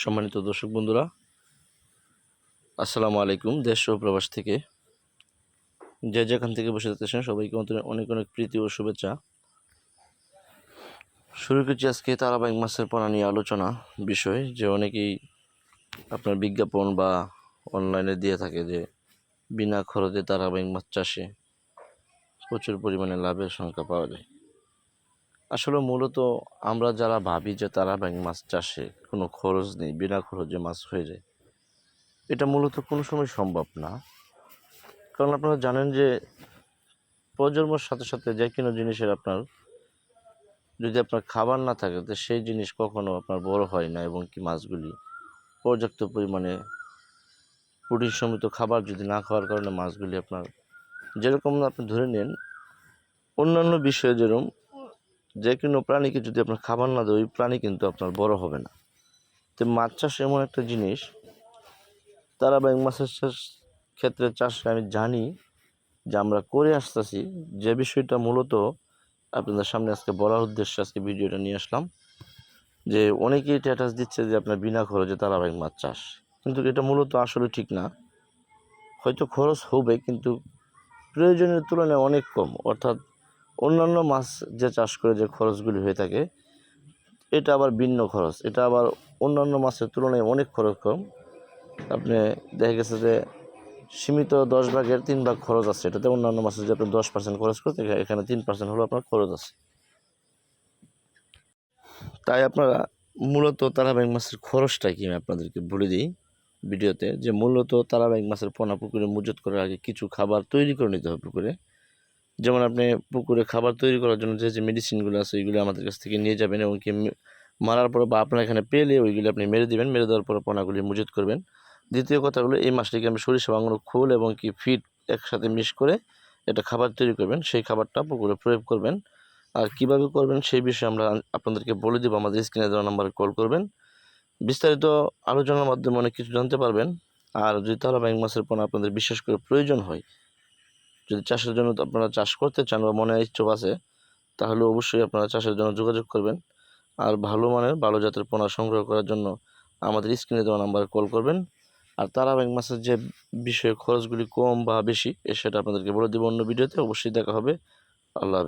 সম্মানিত দর্শক বন্ধুরা, আসসালামু আলাইকুম দেশ ও প্রবাস থেকে। যে যেখান থেকে বসে থাকতেছেন সবাইকে অন্তরে অনেক অনেক প্রীতি ও শুভেচ্ছা। শুরু করছি আজকে তারাবাইক মাছের পোনা নিয়ে আলোচনা বিষয়, যে অনেকেই আপনার বিজ্ঞাপন বা অনলাইনে দিয়ে থাকে যে বিনা খরচে তারাবাইক মাছ চাষে প্রচুর পরিমাণে লাভের সংখ্যা পাওয়া যায়। আসলে মূলত আমরা যারা ভাবি যে তারা ব্যাং মাছ চাষে কোনো খরচ নেই, বিনা খরচে মাছ হয়ে যায়, এটা মূলত কোনো সময় সম্ভব না। কারণ আপনারা জানেন যে প্রজন্মর সাথে সাথে যে কোনো জিনিসের আপনার যদি আপনার খাবার না থাকে, তো সেই জিনিস কখনো আপনার বড় হয় না এবং কি মাছগুলি পর্যাপ্ত পরিমাণে প্রোটিন সমৃদ্ধ খাবার যদি না খাওয়ার কারণে মাছগুলি আপনার যেরকম আপনি ধরে নেন, অন্যান্য বিষয়ে যেরকম যে কোনো প্রাণীকে যদি আপনার খাবার না দেয়, ওই প্রাণী কিন্তু আপনার বড় হবে না। তো মাছ চাষ এমন একটা জিনিস তারা ব্যাং মাছের চাষ ক্ষেত্রে চাষ আমি জানি যে আমরা করে আসতেছি। যে বিষয়টা মূলত আপনাদের সামনে আজকে বলার উদ্দেশ্যে আজকে ভিডিওটা নিয়ে আসলাম, যে অনেকেই স্ট্যাটাস দিচ্ছে যে আপনার বিনা খরচে তারা ব্যাং মাছ চাষ। কিন্তু এটা মূলত আসলে ঠিক না। হয়তো খরচ হবে, কিন্তু প্রয়োজনের তুলনায় অনেক কম। অর্থাৎ অন্যান্য মাছ যে চাষ করে যে খরচগুলি হয়ে থাকে, এটা আবার ভিন্ন খরচ। এটা আবার অন্যান্য মাছের তুলনায় অনেক খরচ কম। আপনি দেখা গেছে যে সীমিত দশ ভাগের তিন ভাগ খরচ আছে। এটাতে অন্যান্য মাছের যে আপনি দশ পার্সেন্ট খরচ করতে এখানে তিন পার্সেন্ট হলো আপনার খরচ আছে। তাই আপনারা মূলত তারাবাইক মাছের খরচটা কি আমি আপনাদেরকে বলে দিই ভিডিওতে, যে মূলত তারাবাইক মাছের পোনা পুকুরে মজুত করার আগে কিছু খাবার তৈরি করে নিতে হবে পুকুরে। যেমন আপনি পুকুরে খাবার তৈরি করার জন্য যে যে মেডিসিনগুলো আছে, ওইগুলো আমাদের কাছ থেকে নিয়ে যাবেন এবং কি মারার পর বা আপনার এখানে পেলে ওইগুলি আপনি মেরে দেবেন। মেরে দেওয়ার পর পোনাগুলি মজুত করবেন। দ্বিতীয় কথা হলো, এই মাছটিকে আমি সরিষা বাংলো খোল এবং কি ফিট একসাথে মিশ করে একটা খাবার তৈরি করবেন। সেই খাবারটা পুকুরে প্রয়োগ করবেন। আর কীভাবে করবেন সেই বিষয়ে আমরা আপনাদেরকে বলে দেবো। আমাদের স্ক্রিনে দেওয়া নাম্বারে কল করবেন। বিস্তারিত আলোচনার মাধ্যমে অনেক কিছু জানতে পারবেন। আর যদি তারা ব্যাংক মাছের পোনা আপনাদের বিশেষ করে প্রয়োজন হয় যদি চাষের জন্য আপনারা চাষ করতে চান বা মনে ইচ্ছুক আছে, তাহলে অবশ্যই আপনারা চাষের জন্য যোগাযোগ করবেন। আর ভালো মানের ভালো জাতের পোনা সংগ্রহ করার জন্য আমাদের স্ক্রিনে দেওয়া নাম্বারে কল করবেন। আর তারা ব্যাংক মাছের যে বিষয়ে খরচগুলি কম বা বেশি, সেটা আপনাদেরকে বলে দেবো অন্য ভিডিওতে। অবশ্যই দেখা হবে। আল্লাহ।